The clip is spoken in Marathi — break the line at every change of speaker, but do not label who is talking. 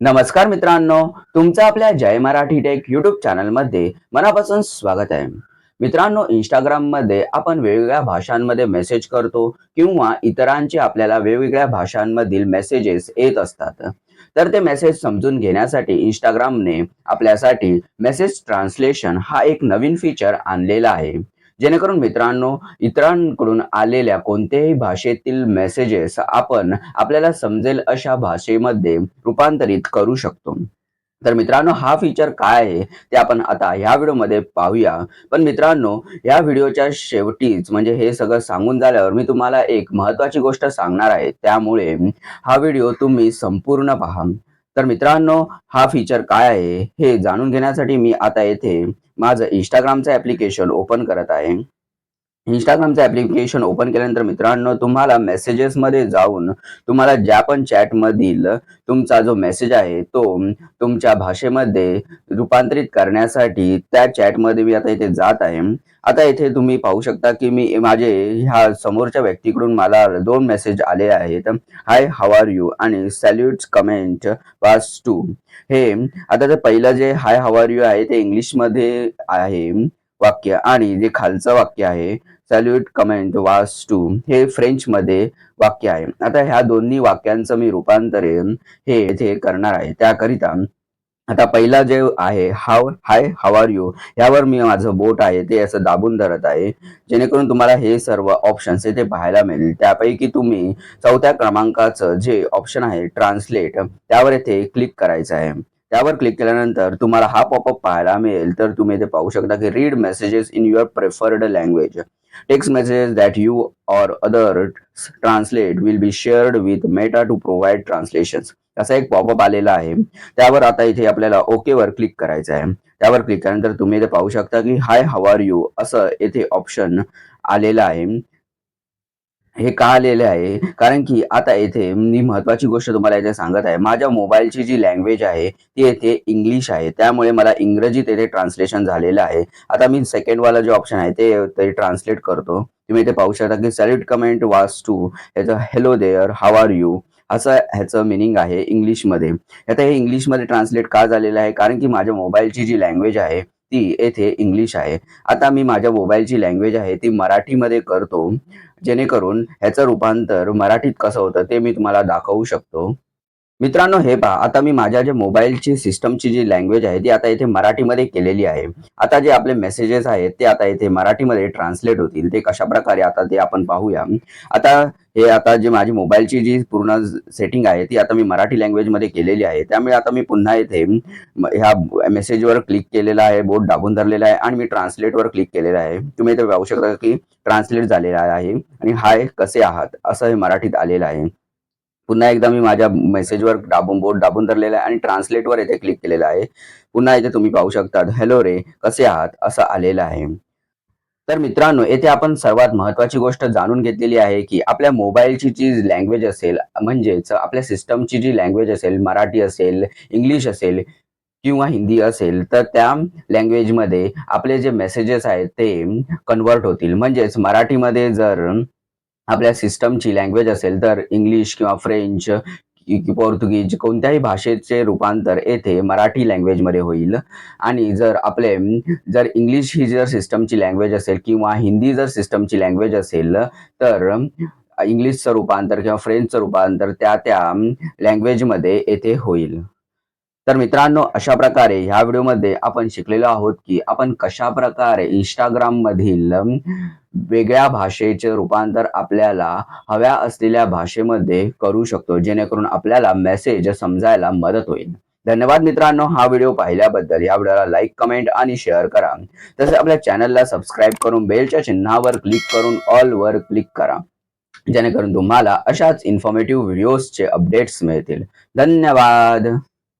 नमस्कार मित्रांनो तुमचं आपल्या जय मराठी टेक युट्यूब चॅनलमध्ये मनापासून स्वागत आहे. मित्रांनो इंस्टाग्राममध्ये आपण वेगवेगळ्या भाषांमध्ये मेसेज करतो किंवा इतरांचे आपल्याला वेगवेगळ्या भाषांमधील मेसेजेस येत असतात. तर ते मेसेज समजून घेण्यासाठी इंस्टाग्रामने आपल्यासाठी मेसेज ट्रान्सलेशन हा एक नवीन फीचर आणलेला आहे. जेणेकरून मित्रांनो इतरांकडून आलेल्या कोणत्याही भाषेतील मेसेजेस आपण आपल्याला समजेल अशा भाषेमध्ये रूपांतरित करू शकतो. तर मित्रांनो हा फीचर काय आहे ते आपण आता ह्या व्हिडिओमध्ये पाहूया. पण मित्रांनो या व्हिडिओच्या शेवटीच म्हणजे हे सगळं सांगून झाल्यावर मी तुम्हाला एक महत्वाची गोष्ट सांगणार आहे. त्यामुळे हा व्हिडिओ तुम्ही संपूर्ण पहा. तर मित्रांनो हा फीचर काय आहे हे जाणून घेण्यासाठी मी आता येथे माझं इंस्टाग्रामचं ऍप्लिकेशन ओपन करत आहे. इंस्टाग्रामचं ऍप्लिकेशन ओपन केल्यानंतर मित्रांनो तुम्हाला मेसेजेसमध्ये जाऊन तुम्हाला ज्या पण चॅटमधील तुमचा जो मेसेज आहे तो तुमच्या भाषेमध्ये रूपांतरित करण्यासाठी त्या चॅटमध्ये मी आता इथे जात आहे. आता इथे तुम्ही पाहू शकता की मी माझे ह्या समोरच्या व्यक्तीकडून मला दोन मेसेज आले आहेत. हाय हाव आर यू आणि सॅल्यूट्स कमेंट पास टू हे आता ते पहिलं जे हाय हाव आर यू आहे ते इंग्लिशमध्ये आहे वाक्य आणि जे खालचं वाक्य आहे सॅल्यूट कमेंट वास टू हे फ्रेंच मध्ये वाक्य आहे. आता ह्या दोन्ही वाक्यांचं मी रूपांतरण हे येथे करणार आहे. त्याकरिता आता पहिला जे आहे हाव हाय हाव आर यू यावर मी माझं बोट आहे ते असं दाबून धरत आहे. जेणेकरून तुम्हाला हे सर्व ऑप्शन्स येथे पाहायला मिळेल. त्यापैकी तुम्ही चौथ्या क्रमांकाचं जे ऑप्शन आहे ट्रान्सलेट त्यावर येथे क्लिक करायचं आहे. त्यावर क्लिक केल्यानंतर तुम्हाला हा पॉपअप पाहायला मिळेल. तर तुम्ही इथे पाहू शकता की read messages in your preferred language text messages that you or other translate will be shared with Meta to provide translation असा एक पॉपअप आलेला आहे. त्यावर आता इथे आपल्याला ओके वर क्लिक करायचं आहे. त्यावर क्लिक केल्यानंतर तुम्ही इथे पाहू शकता की हाय हाव आर यू असं येथे ऑप्शन आलेलं आहे. हे का आलेले आहे. कारण की आता येथे मी महत्वाची गोष्ट तुम्हाला इथे सांगत आहे. माझ्या मोबाईलची जी लँग्वेज आहे ती येथे इंग्लिश आहे. त्यामुळे मला इंग्रजीत येथे ट्रान्सलेशन झालेलं आहे. आता मी सेकंडवाला जे ऑप्शन आहे ते ते ट्रान्सलेट करतो. तुम्ही इथे पाहू शकता की सॅल्यूट कमेंट वास टू याचं hello there how are you असं ह्याचं मिनिंग आहे इंग्लिशमध्ये. आता हे इंग्लिशमध्ये ट्रान्सलेट का झालेलं आहे? कारण की माझ्या मोबाईलची जी लँग्वेज आहे ती येथे इंग्लिश आहे. आता मी माझ्या मोबाईलची लँग्वेज आहे ती मराठीमध्ये करतो. जेणेकरून ह्याचं रूपांतर मराठीत कसं होतं ते मी तुम्हाला दाखवू शकतो. मित्रांनो हे पहा. आता मी माझ्या जे मोबाईलची सिस्टमची जी लँग्वेज आहे ती आता इथे मराठीमध्ये केलेली आहे. आता जे आपले मेसेजेस आहेत ते आता इथे मराठीमध्ये ट्रान्सलेट होतील. ते कशा प्रकारे आता ते आपण पाहूया. आता हे आता जे माझी मोबाईलची जी पूर्ण सेटिंग आहे ती आता मी मराठी लँग्वेजमध्ये केलेली आहे. त्यामुळे आता मी पुन्हा इथे ह्या मेसेजवर क्लिक केलेला आहे बोट दाबून धरलेला आहे आणि मी ट्रान्सलेटवर क्लिक केलेलं आहे. तुम्ही इथे पाहू शकता की ट्रान्सलेट झालेला आहे आणि हाय कसे आहात? असं हे मराठीत आलेलं आहे. पुन्हा एकदा मी माझ्या मेसेजवर दाबून बोट दाबून धरलेला आहे आणि ट्रान्सलेटवर येथे क्लिक केलेलं आहे. पुन्हा इथे तुम्ही पाहू शकता हॅलो रे कसे आहात? असं आलेलं आहे. तर मित्रांनो येथे आपण सर्वात महत्वाची गोष्ट जाणून घेतलेली आहे की आपल्या मोबाईलची जी लँग्वेज असेल म्हणजेच आपल्या सिस्टमची जी लँग्वेज असेल मराठी असेल इंग्लिश असेल किंवा हिंदी असेल तर त्या लँग्वेजमध्ये आपले जे मेसेजेस आहेत ते कन्वर्ट होतील. म्हणजेच मराठीमध्ये जर आपल्या सिस्टमची लँग्वेज असेल तर इंग्लिश किंवा फ्रेंच पोर्तुगीज कोणत्याही भाषेचे रूपांतर येथे मराठी लँग्वेजमध्ये होईल. आणि जर आपले जर इंग्लिश ही जर सिस्टमची लँग्वेज असेल किंवा हिंदी जर सिस्टमची लँग्वेज असेल तर इंग्लिशचं रूपांतर किंवा फ्रेंचचं रूपांतर त्या त्या लँग्वेजमध्ये येथे होईल. तर मित्रांनो अशा प्रकारे ह्या व्हिडिओमध्ये आपण शिकलेलो आहोत की आपण कशा प्रकारे इंस्टाग्राम मधील वेगळ्या भाषेचे रूपांतर आपल्याला हव्या असलेल्या भाषेमध्ये करू शकतो जेणेकरून आपल्याला मेसेज समजायला मदत होईल. धन्यवाद मित्रांनो हा व्हिडिओ पाहिल्याबद्दल. या व्हिडिओला लाईक कमेंट आणि शेअर करा. तसेच आपल्या चॅनलला सबस्क्राईब करून बेलच्या चिन्हावर क्लिक करून ऑल वर क्लिक करा. जेणेकरून तुम्हाला अशाच इन्फॉर्मेटिव्ह व्हिडिओजचे अपडेट्स मिळतील. धन्यवाद!